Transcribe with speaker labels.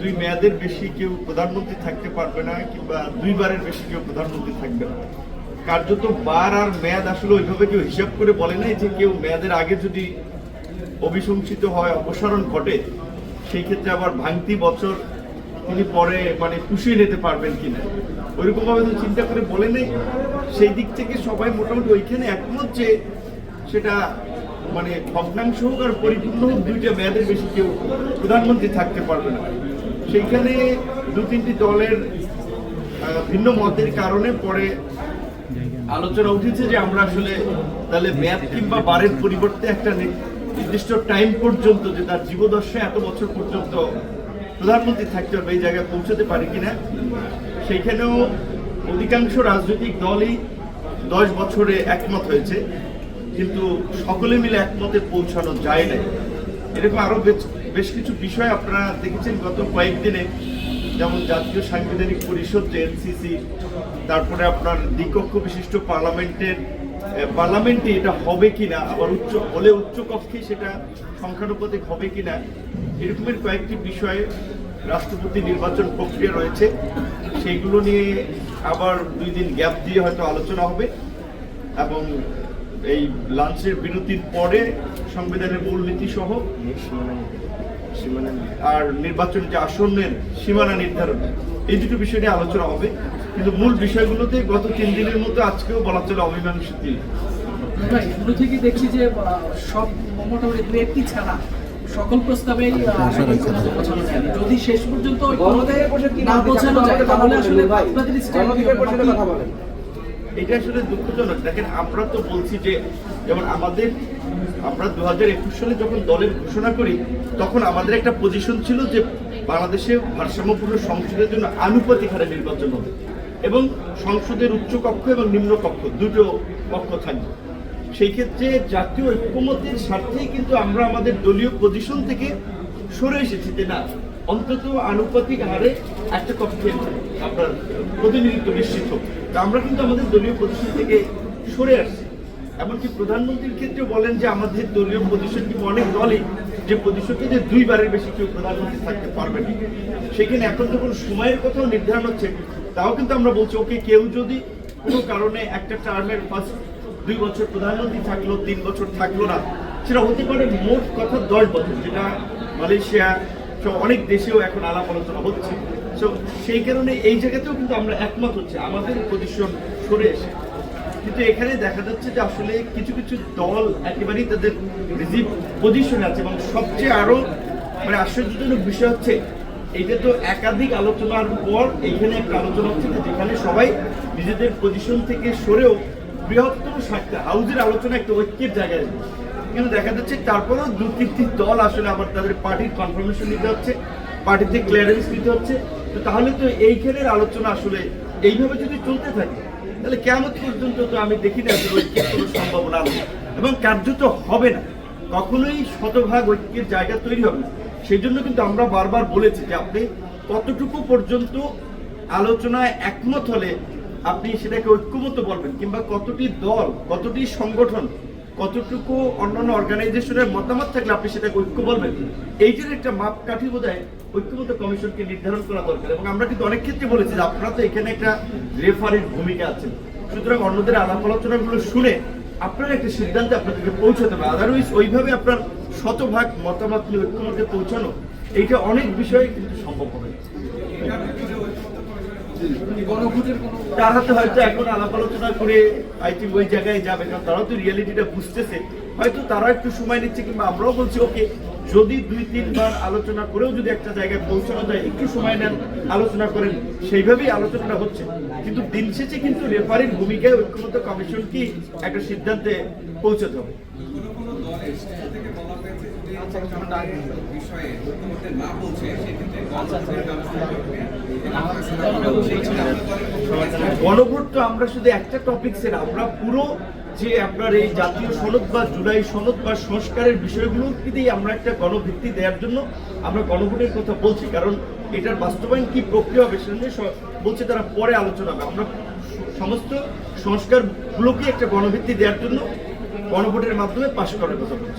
Speaker 1: দুই মেয়াদের বেশি কেউ প্রধানমন্ত্রী থাকতে পারবে না কিংবা দুইবারের বেশি কেউ প্রধানমন্ত্রী থাকবে না। কার্যত বার আর মেয়াদ আসলে ওইভাবে কেউ হিসাব করে বলে নাই যে কেউ মেয়াদের আগে যদি অভিশংসিত হয়, অপসারণ ঘটে, সেই ক্ষেত্রে আবার ভাঙতি বছর তিনি পরে মানে পুষিয়ে নিতে পারবেন কিনা। ওইরকম ভাবে তো চিন্তা করে বলে নেই। সেই দিক থেকে সবাই মোটামুটি ওইখানে একমত যে সেটা মানে ভগ্নাংশ হোক আর পরিপূর্ণ হোক, দুইটা মেয়াদের বেশি কেউ প্রধানমন্ত্রী থাকতে পারবে না। সেইখানে দু তিনটি দলের ভিন্ন মতের কারণে পরে আলোচনা উঠেছে যে আমরা আসলে তাহলে মেয়াদ কিংবা বারের পরিবর্তে একটা নির্দিষ্ট টাইম পর্যন্ত যে তার জীবদশা এত বছর পর্যন্ত প্রধানমন্ত্রী থাকতে হবে, এই জায়গায় পৌঁছতে পারে কিনা, সেইখানেও অধিকাংশ রাজনৈতিক দলই দশ বছরে একমত হয়েছে, কিন্তু সকলে মিলে একমতে পৌঁছানো যায় না এরকম আরও বেশ কিছু বিষয় আপনারা দেখেছেন গত কয়েকদিনে, যেমন জাতীয় সাংবিধানিক পরিষদ যে এনসিসি তারপরে আপনার দ্বিকক্ষ বিশিষ্ট পার্লামেন্টের পার্লামেন্টে এটা হবে কিনা, আবার উচ্চ হলে উচ্চ কক্ষে সেটা সংখ্যানুপাতিক হবে কিনা, এরকমের কয়েকটি বিষয়ে রাষ্ট্রপতি নির্বাচন প্রক্রিয়া রয়েছে। সেইগুলো নিয়ে আবার দুই দিন গ্যাপ দিয়ে হয়তো আলোচনা হবে এবং এই লাঞ্চের বিরতির পরে সংবিধানের মূলনীতি সহ আর নির্বাচন যে আসনের সীমানা নির্ধারণ এই দুটো বিষয় নিয়ে আলোচনা হবে। কিন্তু মূল বিষয়গুলোতে গত তিন দিনের মতো আজকেও বলা চলে অমীমাংসিত
Speaker 2: শুরু থেকে দেখছি যে সব মোটামুটি দু একটি ছাড়া সকল পৌঁছানো যায় যদি শেষ পর্যন্ত না পৌঁছানো যায়
Speaker 3: কথা
Speaker 2: তাহলে আসলে আপনাদের
Speaker 3: কথা বলেন।
Speaker 1: এটা আসলে দুঃখজনক। দেখেন, আমরা তো বলছি যে, যেমন আমাদের, আমরা দু হাজার একুশ সালে যখন দলের ঘোষণা করি, তখন আমাদের একটা পজিশন ছিল যে বাংলাদেশে ভারসাম্যপূর্ণ সংসদের জন্য আনুপাতিক হারে নির্বাচন হবে এবং সংসদের উচ্চ কক্ষ এবং নিম্ন কক্ষ, দুটো কক্ষ থাকবে। সেই ক্ষেত্রে জাতীয় ঐক্যমতের স্বার্থেই কিন্তু আমরা আমাদের দলীয় পজিশন থেকে সরে এসেছি যে না অন্তত আনুপাতিক হারে একটা কক্ষের আপনার প্রতিনিধিত্ব নিশ্চিত হোক। আমরা কিন্তু আমাদের দলীয় পজিশন থেকে সরে আসছি। এমনকি প্রধানমন্ত্রীর ক্ষেত্রে বলেন যে আমাদের দলীয় পজিশন কিন্তু অনেক দলই যে পজিশনকে যে দুইবারের বেশি কেউ প্রধানমন্ত্রী থাকতে পারবে না। সেখানে এখন যখন সময়ের কথাও নির্ধারণ হচ্ছে, তাও কিন্তু আমরা বলছি, ওকে, কেউ যদি কোনো কারণে একটা টার্মের ফার্স্ট দুই বছর প্রধানমন্ত্রী থাকল, তিন বছর থাকল না, সেটা হতে পারে মোট কথা দশ বছর, যেটা মালয়েশিয়া অনেক দেশেও এখন আলাপ আলোচনা হচ্ছে তো সেই কারণে এই জায়গাতেও কিন্তু আমরা একমত হচ্ছে, আমাদের পজিশন সরে এসে কিন্তু এখানে দেখা যাচ্ছে যে আসলে কিছু কিছু দল একেবারেই তাদের রিজিভ পজিশনে আছে এবং সবচেয়ে আরও মানে আশ্চর্যজনক বিষয় হচ্ছে, এইটা তো একাধিক আলোচনার পর এইখানে একটা আলোচনা হচ্ছে যেখানে সবাই নিজেদের পজিশন থেকে সরেও বৃহত্তর স্বার্থে হাউজের আলোচনা একটা ঐক্যের জায়গায়। কিন্তু দেখা যাচ্ছে তারপরেও দু তিনটি দল আসলে আবার তাদের পার্টির কনফার্মেশন নিতে হচ্ছে, পার্টিতে ক্লিয়ারেন্স নিতে হচ্ছে। তো তাহলে তো এই খেলের আলোচনা আসলে এইভাবে যদি চলতে থাকে, তাহলে কেমন পর্যন্ত তো আমি দেখি না ঐক্যের কোনো সম্ভাবনা নেই এবং কার্যত হবে না। কখনোই শতভাগ ঐক্যের জায়গা তৈরি হবে না। সেই জন্য কিন্তু আমরা বারবার বলেছি যে আপনি কতটুকু পর্যন্ত আলোচনায় একমত হলে আপনি সেটাকে ঐক্যমত বলবেন, কিংবা কতটি দল, কতটি সংগঠন কতটুকু অন্যান্য অর্গানাইজেশনের মতামত থাকলে আপনি সেটাকে ঐক্য বলবেন? এইটার একটা মাপকাঠি বোধ হয় ঐক্যমত কমিশনকে নির্ধারণ করা দরকার এবং আমরা কিন্তু অনেক ক্ষেত্রে বলেছি যে আপনারা তো এখানে একটা রেফারির ভূমিকা আছেন। সুতরাং অন্যদের আলাপ আলোচনাগুলো শুনে আপনার একটা সিদ্ধান্তে আপনাদেরকে পৌঁছাতে হবে। আদারওয়াইজ ওইভাবে আপনার শতভাগ মতামত নিয়ে ঐক্যমতে পৌঁছানো, এইটা অনেক বিষয়ে কিন্তু সম্ভব হবে তার হাতে হয়তো এখন আলাপ আলোচনা করে আই থিঙ্ক ওই জায়গায় যাবে কারণ তারাও তো রিয়েলিটিটা বুঝতেছে। হয়তো তারা একটু সময় নিচ্ছে কিংবা আমরাও বলছি ওকে যদি দুই তিনবার আলোচনা করেও যদি একটা জায়গায় পৌঁছানো যায় একটু সময় নেন আলোচনা করেন। সেইভাবেই আলোচনাটা হচ্ছে। কিন্তু দিন শেষে কিন্তু রেফারির ভূমিকায় ঐক্যমত কমিশনকে একটা সিদ্ধান্তে পৌঁছাতে হবে?
Speaker 4: বিষয়ে
Speaker 1: গণভোট তো আমরা শুধু একটা টপিক্সের আমরা পুরো যে আপনার এই জাতীয় সনদ বা জুলাই সনদ বা সংস্কারের বিষয়গুলোকেই আমরা একটা গণভিত্তি দেওয়ার জন্য আমরা গণভোটের কথা বলছি, কারণ এটার বাস্তবায়ন কি প্রক্রিয়া হবে সেটা বলছে তারা পরে আলোচনা হবে। আমরা সমস্ত সংস্কারগুলোকে একটা গণভিত্তি দেওয়ার জন্য গণভোটের মাধ্যমে পাশ করার কথা বলছি।